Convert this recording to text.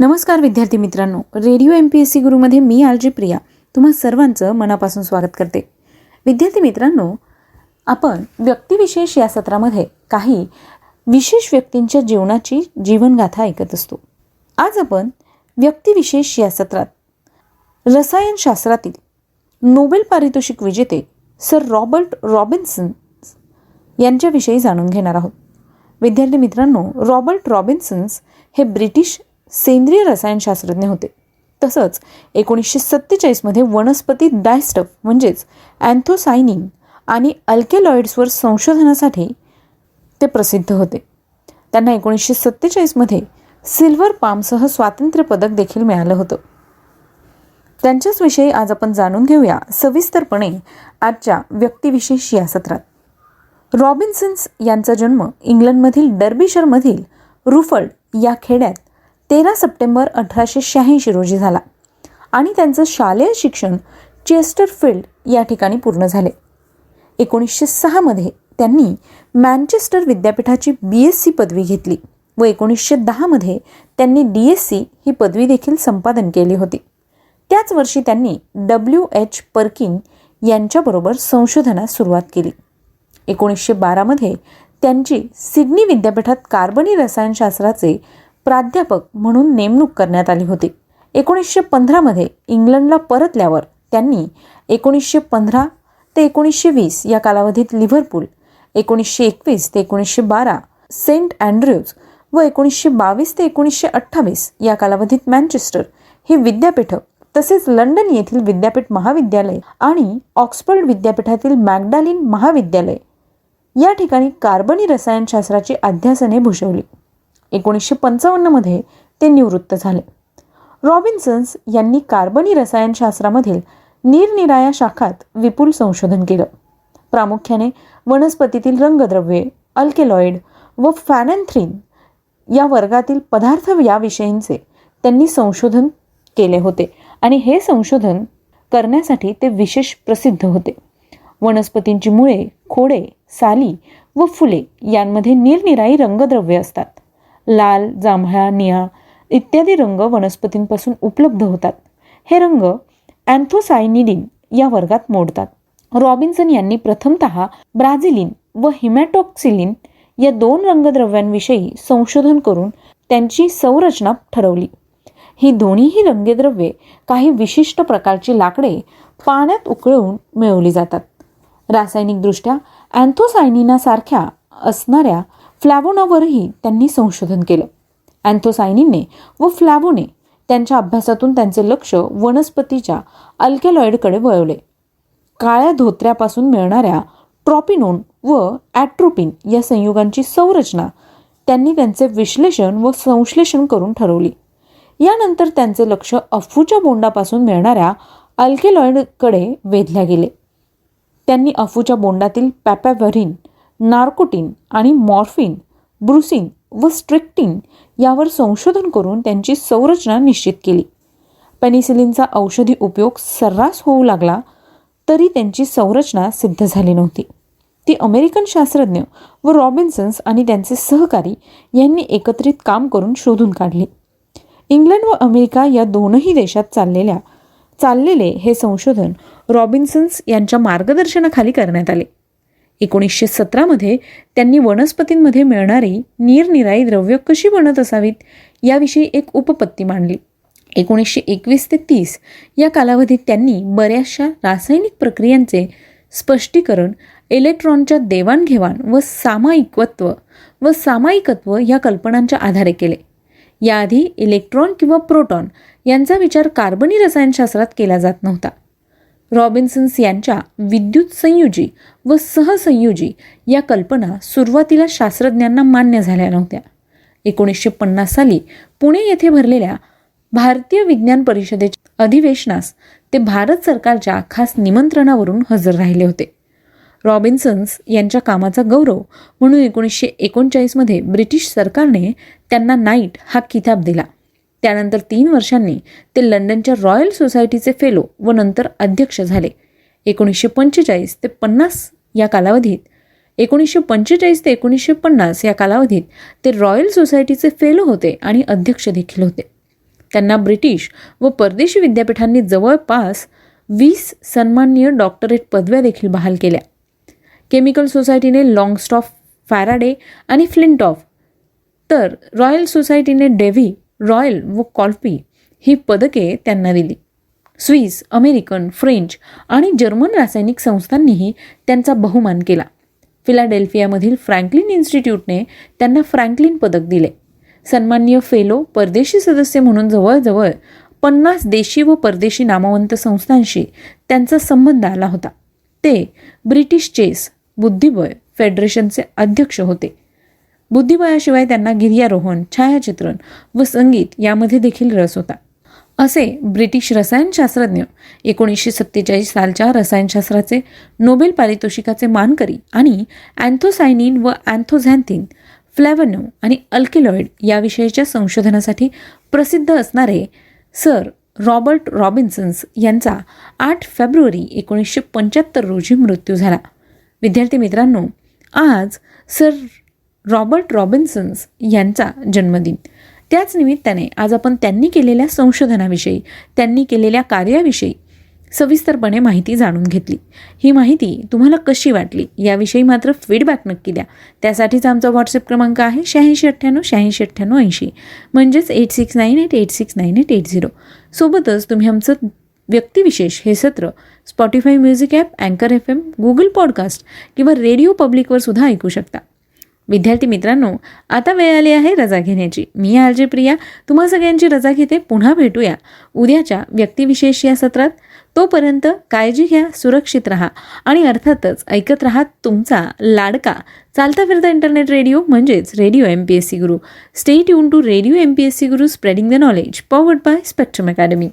नमस्कार विद्यार्थी मित्रांनो. Radio M P S C गुरुमध्ये मी आलजी प्रिया. तुम्हा सर्वांचं मनापासून स्वागत करते. विद्यार्थी मित्रांनो आपण व्यक्तिविशेष या सत्रामध्ये काही विशेष व्यक्तींच्या जीवनाची जीवनगाथा ऐकत असतो. आज आपण व्यक्तिविशेष या सत्रात रसायनशास्त्रातील नोबेल पारितोषिक विजेते सर रॉबर्ट रॉबिन्सन यांच्याविषयी जाणून घेणार आहोत. विद्यार्थी मित्रांनो रॉबर्ट रॉबिन्सन्स हे ब्रिटिश सेंद्रिय रसायनशास्त्रज्ञ होते. तसंच एकोणीसशे सत्तेचाळीसमध्ये वनस्पती डायस्टफ म्हणजेच अँथोसायनिन आणि अल्केलॉइड्सवर संशोधनासाठी ते प्रसिद्ध होते. त्यांना एकोणीसशे सत्तेचाळीसमध्ये सिल्वर पामसह स्वातंत्र्य पदक देखील मिळालं होतं. त्यांच्याच विषयी आज आपण जाणून घेऊया सविस्तरपणे आजच्या व्यक्तिविशेष या सत्रात. रॉबिन्सन्स यांचा जन्म इंग्लंडमधील डर्बिशरमधील रुफल्ड या खेड्यात तेरा सप्टेंबर अठराशे शहाऐंशी रोजी झाला आणि त्यांचं शालेय शिक्षण चेस्टरफिल्ड या ठिकाणी पूर्ण झाले. एकोणीसशे सहामध्ये त्यांनी मॅनचेस्टर विद्यापीठाची बी एस सी पदवी घेतली व एकोणीसशे दहामध्ये त्यांनी डी एस सी ही पदवी देखील संपादन केली होती. त्याच वर्षी त्यांनी डब्ल्यू एच पर्किन यांच्याबरोबर संशोधनास सुरुवात केली. एकोणीसशे बारामध्ये त्यांची सिडनी विद्यापीठात कार्बनी रसायनशास्त्राचे प्राध्यापक म्हणून नेमणूक करण्यात आली होती. एकोणीसशे पंधरामध्ये इंग्लंडला परतल्यावर त्यांनी एकोणीसशे पंधरा ते एकोणीसशे वीस या कालावधीत लिव्हरपूल एकोणीसशे एकवीस ते एकोणीसशे बारा सेंट अँड्र्यूज व एकोणीसशे बावीस ते एकोणीसशे अठ्ठावीस या कालावधीत मँचेस्टर हे विद्यापीठं तसेच लंडन येथील विद्यापीठ महाविद्यालय आणि ऑक्सफर्ड विद्यापीठातील मॅगडालिन महाविद्यालय या ठिकाणी कार्बनी रसायनशास्त्राची अध्यासने भूषवली. एकोणीसशे पंचावन्नमध्ये ते निवृत्त झाले. रॉबिन्सन्स यांनी कार्बनी रसायनशास्त्रामधील निरनिराळ्या शाखात विपुल संशोधन केलं. प्रामुख्याने वनस्पतीतील रंगद्रव्ये अल्केलॉइड व फॅनॅन्थ्रिन या वर्गातील पदार्थ याविषयींचे त्यांनी संशोधन केले होते आणि हे संशोधन करण्यासाठी ते विशेष प्रसिद्ध होते. वनस्पतींची मुळे खोडे साली व फुले यांमध्ये निरनिराळी रंगद्रव्ये असतात. लाल जांभळा निळा इत्यादी रंग वनस्पतींपासून उपलब्ध होतात. हे रंग अँथोसायनिडिन या वर्गात मोडतात. रॉबिन्सन यांनी प्रथमत ब्राझिलिन व हिमॅटॉक्सिलिन या दोन रंगद्रव्यांविषयी संशोधन करून त्यांची संरचना ठरवली. ही दोन्हीही रंगद्रव्ये काही विशिष्ट प्रकारची लाकडे पाण्यात उकळून मिळवली जातात. रासायनिकदृष्ट्या अँथोसायनिनासारख्या असणाऱ्या फ्लॅवोनावरही त्यांनी संशोधन केलं. अँथोसायनीने व फ्लॅवोने त्यांच्या अभ्यासातून त्यांचे लक्ष वनस्पतीच्या अल्कॅलॉइडकडे वळवले. काळ्या धोत्र्यापासून मिळणाऱ्या ट्रॉपिनोन व ॲट्रोपिन या संयुगांची संरचना त्यांनी त्यांचे विश्लेषण व संश्लेषण करून ठरवली. यानंतर त्यांचे लक्ष अफूच्या बोंडापासून मिळणाऱ्या अल्केलॉइडकडे वेधल्या गेले. त्यांनी अफूच्या बोंडातील पॅपॅव्हरिन नार्कोटीन आणि मॉर्फिन ब्रुसिन व स्ट्रिक्टिन यावर संशोधन करून त्यांची संरचना निश्चित केली. पेनिसिलिनचा औषधी उपयोग सर्रास होऊ लागला तरी त्यांची संरचना सिद्ध झाली नव्हती. ती अमेरिकन शास्त्रज्ञ व रॉबिन्सन्स आणि त्यांचे सहकारी यांनी एकत्रित काम करून शोधून काढली. इंग्लंड व अमेरिका या दोनही देशात चाललेल्या चाललेले हे संशोधन रॉबिन्सन्स यांच्या मार्गदर्शनाखाली करण्यात आले. एकोणीसशे सतरामध्ये त्यांनी वनस्पतींमध्ये मिळणारी निरनिराई द्रव्य कशी बनत असावीत याविषयी एक उपपत्ती मांडली. एकोणीसशे एकवीस ते तीस या कालावधीत त्यांनी बऱ्याचशा रासायनिक प्रक्रियांचे स्पष्टीकरण इलेक्ट्रॉनच्या देवाणघेवाण व सामायिकत्व व सामायिकत्व या कल्पनांच्या आधारे केले. याआधी इलेक्ट्रॉन किंवा प्रोटॉन यांचा विचार कार्बनी रसायनशास्त्रात केला जात नव्हता. रॉबिन्सन्स यांच्या विद्युत संयुजी व सहसंयुजी या कल्पना सुरुवातीला शास्त्रज्ञांना मान्य झाल्या नव्हत्या. एकोणीसशे पन्नास साली पुणे येथे भरलेल्या भारतीय विज्ञान परिषदेच्या अधिवेशनास ते भारत सरकारच्या खास निमंत्रणावरून हजर राहिले होते. रॉबिन्सन्स यांच्या कामाचा गौरव म्हणून एकोणीसशे एकोणचाळीसमध्ये ब्रिटिश सरकारने त्यांना नाईट हा किताब दिला. त्यानंतर तीन वर्षांनी ते लंडनच्या रॉयल सोसायटीचे फेलो व नंतर अध्यक्ष झाले. एकोणीसशे पंचेचाळीस ते पन्नास या कालावधीत एकोणीसशे पंचेचाळीस ते एकोणीसशे पन्नास या कालावधीत ते रॉयल सोसायटीचे फेलो होते आणि अध्यक्ष देखील होते. त्यांना ब्रिटिश व परदेशी विद्यापीठांनी जवळपास वीस सन्माननीय डॉक्टरेट पदव्या देखील बहाल केल्या. केमिकल सोसायटीने लॉंगस्टॉफ फॅराडे आणि फ्लिंटॉफ तर रॉयल सोसायटीने डेव्ही रॉयल व कॉल्फी ही पदके त्यांना दिली. स्विस अमेरिकन फ्रेंच आणि जर्मन रासायनिक संस्थांनीही त्यांचा बहुमान केला. फिलाडेल्फियामधील फ्रँकलिन इन्स्टिट्यूटने त्यांना फ्रँकलिन पदक दिले. सन्माननीय फेलो परदेशी सदस्य म्हणून जवळजवळ पन्नास देशी व परदेशी नामवंत संस्थांशी त्यांचा संबंध आला होता. ते ब्रिटिश चेस बुद्धिबळ फेडरेशनचे अध्यक्ष होते. बुद्धिबळाशिवाय त्यांना गिर्यारोहण छायाचित्रण व संगीत यामध्ये देखील रस होता. असे ब्रिटिश रसायनशास्त्रज्ञ एकोणीसशे सत्तेचाळीस सालच्या रसायनशास्त्राचे नोबेल पारितोषिकाचे मानकरी आणि अँथोसायनिन व अँथोझॅन्थिन फ्लॅवनो आणि अल्किलॉइड याविषयीच्या संशोधनासाठी प्रसिद्ध असणारे सर रॉबर्ट रॉबिन्सन्स यांचा आठ फेब्रुवारी एकोणीसशे पंच्याहत्तर रोजी मृत्यू झाला. विद्यार्थी मित्रांनो आज सर रॉबर्ट रॉबिन्सन्स यांचा जन्मदिन. त्याच निमित्ताने आज आपण त्यांनी केलेल्या संशोधनाविषयी त्यांनी केलेल्या कार्याविषयी सविस्तरपणे माहिती जाणून घेतली. ही माहिती तुम्हाला कशी वाटली याविषयी मात्र फीडबॅक नक्की द्या. त्यासाठीच आमचा व्हॉट्सअप क्रमांक आहे शहाऐंशी अठ्ठ्याण्णव शहाऐंशी अठ्ठ्याण्णव ऐंशी. म्हणजेच eight six nine eight eight six nine eight eight zero सोबतच तुम्ही आमचं व्यक्तिविशेष हे सत्र स्पॉटीफाय म्युझिक ॲप अँकर एफ एम गुगल पॉडकास्ट किंवा रेडिओ पब्लिकवर सुद्धा ऐकू शकता. विद्यार्थी मित्रांनो आता वेळ आली आहे रजा घेण्याची. मी आरजे प्रिया तुम्हा सगळ्यांची रजा घेते. पुन्हा भेटूया. उद्याच्या व्यक्तिविशेष या सत्रात. तोपर्यंत काळजी घ्या सुरक्षित राहा आणि अर्थातच ऐकत राहा तुमचा लाडका. चालता फिरता इंटरनेट रेडिओ म्हणजेच radio M P S C Guru. Stay tuned to radio M P S C Guru spreading the knowledge powered by spectrum academy